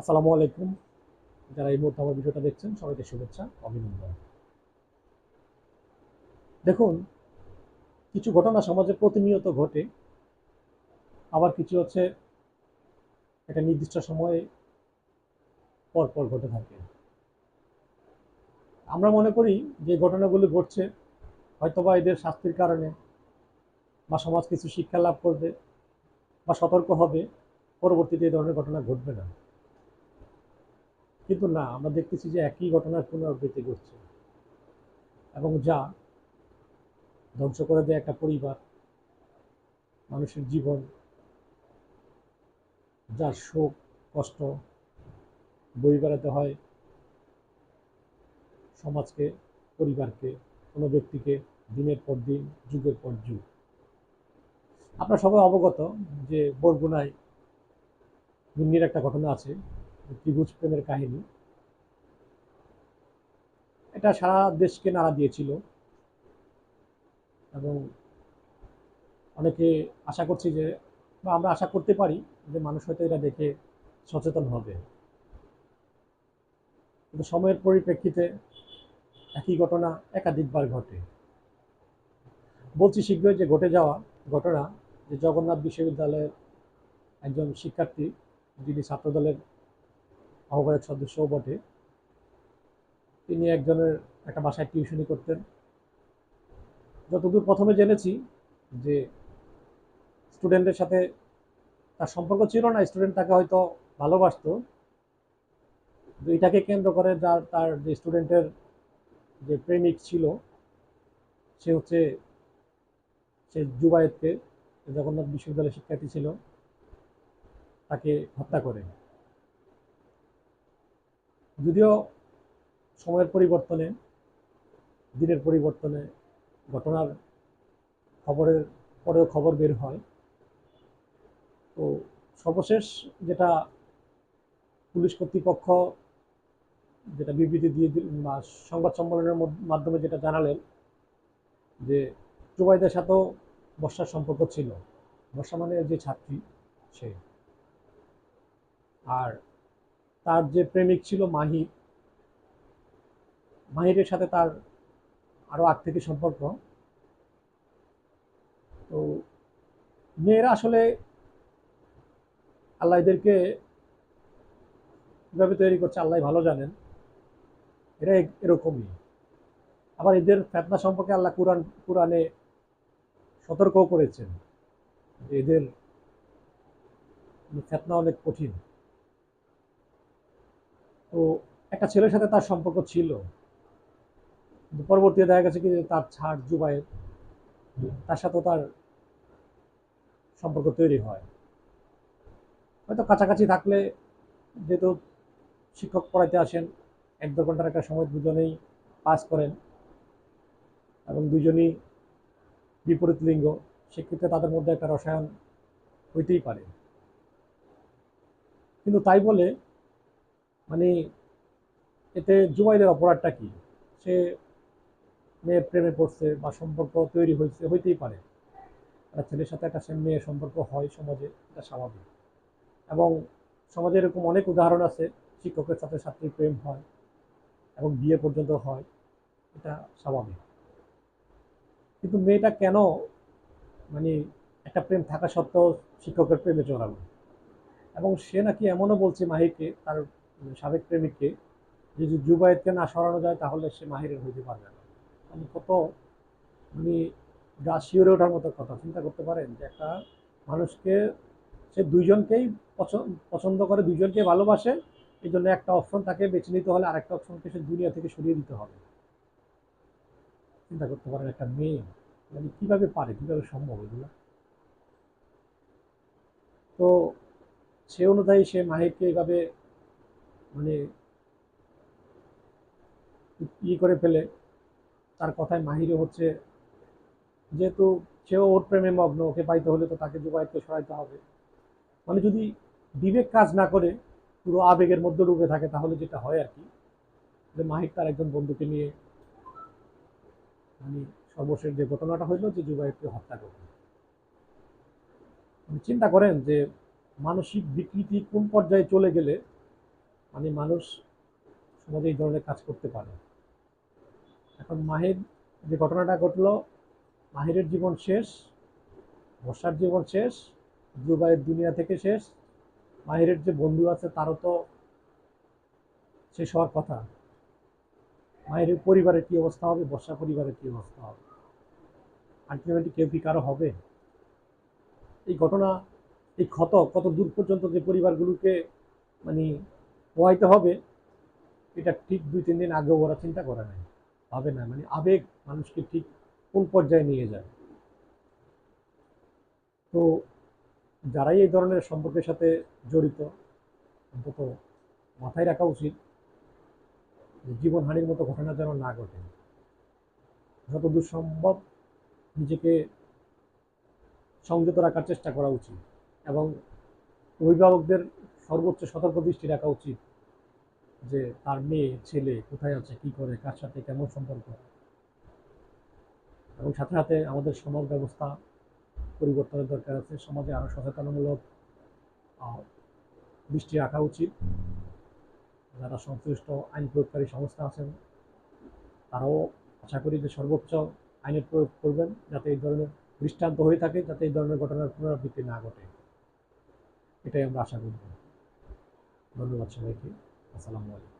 আসসালামু আলাইকুম। যারা এই মুহূর্তে আমার ভিডিওটা দেখছেন, সবাইকে শুভেচ্ছা, অভিনন্দন। দেখুন, কিছু ঘটনা সমাজে প্রতিনিয়ত ঘটে। আবার কিছু হচ্ছে একটা নির্দিষ্ট সময়ে পর পর ঘটে থাকে। আমরা মনে করি যে ঘটনাগুলো ঘটছে হয়তোবা এদের শাস্তির কারণে, বা সমাজ কিছু শিক্ষা লাভ করবে, বা সতর্ক হবে, পরবর্তীতে এই ধরনের ঘটনা ঘটবে না। কিন্তু না, আমরা দেখতেছি যে একই ঘটনার পুনরাবৃত্তি ঘটছে। এবং যা ধ্বংস করে দেয় একটা পরিবার, মানুষের জীবন, যার শোক কষ্ট বই বেড়াতে হয় সমাজকে, পরিবারকে, কোনো ব্যক্তিকে দিনের পর দিন, যুগের পর যুগ। আপনারা সবাই অবগত যে বরগুনায় মিন্নির একটা ঘটনা আছে। ত্রিভুজ প্রেমের কাহিনী। এটা সারা দেশকে নাড়া দিয়েছিল। এবং অনেকে আশা করছি যে, বা আমরা আশা করতে পারি যে মানুষ হয়তো এটা দেখে সচেতন হবে। কিন্তু সময়ের পরিপ্রেক্ষিতে একই ঘটনা একাধিকবার ঘটে। বলছি শীঘ্রই যে ঘটে যাওয়া ঘটনা যে জগন্নাথ বিশ্ববিদ্যালয়ের একজন শিক্ষার্থী যিনি ছাত্রদলের আহ্বায়ক সদস্যও বটে। তিনি একজনের একটা বাসায় টিউশনি করতেন। যতদূর প্রথমে জেনেছি যে স্টুডেন্টের সাথে তার সম্পর্ক ছিল না, স্টুডেন্ট তাকে হয়তো ভালোবাসতো। এটাকে কেন্দ্র করে যার, তার যে স্টুডেন্টের যে প্রেমিক ছিল, সে হচ্ছে সে জুবায়েতকে জগন্নাথ বিশ্ববিদ্যালয়ের শিক্ষার্থী ছিল, তাকে হত্যা করে। যদিও সময়ের পরিবর্তনে, দিনের পরিবর্তনে ঘটনার খবরের পরেও খবর বের হয়। তো সর্বশেষ যেটা পুলিশ কর্তৃপক্ষ যেটা বিবৃতি দিয়ে সংবাদ সম্মেলনের মাধ্যমে যেটা জানালেন যে জুবাইদের সাথেও বর্ষার সম্পর্ক ছিল। বর্ষা মানে যে ছাত্রী, সে। আর তার যে প্রেমিক ছিল মাহি, মাহিরের সাথে তার আরও আগ থেকে সম্পর্ক। তো মেয়েরা আসলে আল্লাহ এদেরকে কীভাবে তৈরি করছে আল্লাহ ভালো জানেন। এরা এরকমই। আবার এদের ফেতনা সম্পর্কে আল্লাহ কোরআন, কোরআনে সতর্কও করেছেন যে এদের ফেতনা অনেক কঠিন। তো একটা ছেলের সাথে তার সম্পর্ক ছিল। পরবর্তীতে দেখা গেছে কি তার ছাড় জুবাইয়ের, তার সাথেও তার সম্পর্ক তৈরি হয়। হয়তো কাছাকাছি থাকলে যেহেতু শিক্ষক পড়াইতে আসেন, এক দু ঘণ্টার একটা সময় দুজনেই পাস করেন এবং দুজনই বিপরীত লিঙ্গ, সেক্ষেত্রে তাদের মধ্যে একটা রসায়ন হইতেই পারে। কিন্তু তাই বলে মানে এতে জুবাইদের অপরাধটা কি? সে মেয়ের প্রেমে পড়ছে বা সম্পর্ক তৈরি হয়েছে, হইতেই পারে। একটা ছেলের সাথে একটা মেয়ের সম্পর্ক হয় সমাজে, এটা স্বাভাবিক। এবং সমাজে এরকম অনেক উদাহরণ আছে, শিক্ষকের সাথে ছাত্রীর প্রেম হয় এবং বিয়ে পর্যন্ত হয়, এটা স্বাভাবিক। কিন্তু মেয়েটা কেন মানে একটা প্রেম থাকা সত্ত্বেও শিক্ষকের প্রেমে জড়ালো? এবং সে নাকি এমনও বলছে মাহিকে, তার সাবেক প্রেমিককে যদি জুবায়েতকে না সরানো যায়, তাহলে সে মাহিরের হইতে পারবে না। মানে কত মানে গা শিওরে ওঠার মতো কথা, চিন্তা করতে পারেন যে একটা মানুষকে, সে দুইজনকেই পছন্দ করে, দুইজনকে ভালোবাসে এই জন্য একটা অপশন তাকে বেছে নিতে হলে আরেকটা অপশনকে সে দুনিয়া থেকে সরিয়ে দিতে হবে। চিন্তা করতে পারেন একটা মেয়ে মানে কীভাবে পারে, কীভাবে সম্ভব এগুলো? তো সে অনুযায়ী সে মাহিরকে এভাবে মানে ই করে ফেলে, তার কথায় মাহিরও হচ্ছে, যেহেতু সেও ওর প্রেমে মগ্ন, ওকে পাইতে হলে তো তাকে জুবাইতকে সরাইতে হবে। মানে যদি বিবেক কাজ না করে, পুরো আবেগের মধ্যে ডুবে থাকে, তাহলে যেটা হয় আর কি, যে মাহির তার একজন বন্ধুকে নিয়ে মানে সর্বশেষ যে ঘটনাটা হইল যে জুবাইরকে হত্যা করবে মানে চিন্তা করেন যে মানসিক বিকৃতি কোন পর্যায়ে চলে গেলে মানে মানুষ, সমাজে এই ধরনের কাজ করতে পারে। এখন মাহির যে ঘটনাটা ঘটলো, মাহিরের জীবন শেষ, বর্ষার জীবন শেষ, দুবাইয়ের দুনিয়া থেকে শেষ। মাহিরের যে বন্ধু আছে, তারও তো শেষ হওয়ার কথা। মাহিরের পরিবারের কি অবস্থা হবে? বর্ষা পরিবারের কি অবস্থা হবে? আলটিমেটলি কেউ কি কারও হবে? এই ঘটনা, এই ক্ষত কত দূর পর্যন্ত যে পরিবারগুলোকে মানে পোহাইতে হবে, এটা ঠিক দুই, তিন দিন আগেও ওরা চিন্তা করে নাই। ভাবে না মানে আবেগ মানুষকে ঠিক কোন পর্যায়ে নিয়ে যায়। তো যারাই এই ধরনের সম্পর্কের সাথে জড়িত, অন্তত মাথায় রাখা উচিত যে জীবনহানির মতো ঘটনা যেন না ঘটে। যতদূর সম্ভব নিজেকে সংযত রাখার চেষ্টা করা উচিত এবং অভিভাবকদের সর্বোচ্চ সতর্ক দৃষ্টি রাখা উচিত। যে তার মেয়ে, ছেলে কোথায় আছে, কি করে, কার সাথে কেমন সম্পর্ক? এবং সাথে সাথে আমাদের সমাজ ব্যবস্থা পরিবর্তনের দরকার আছে। সমাজে আরও সচেতনমূলক দৃষ্টি রাখা উচিত। যারা সংশ্লিষ্ট আইন প্রয়োগকারী সংস্থা আছেন, তারাও আশা করি যে সর্বোচ্চ আইনের প্রয়োগ করবেন যাতে এই ধরনের দৃষ্টান্ত হয়ে থাকে, যাতে এই ধরনের ঘটনার পুনরাবৃত্তি না ঘটে। এটাই আমরা আশা করব ধন্যবাদ সবাইকে। আসসালামু আলাইকুম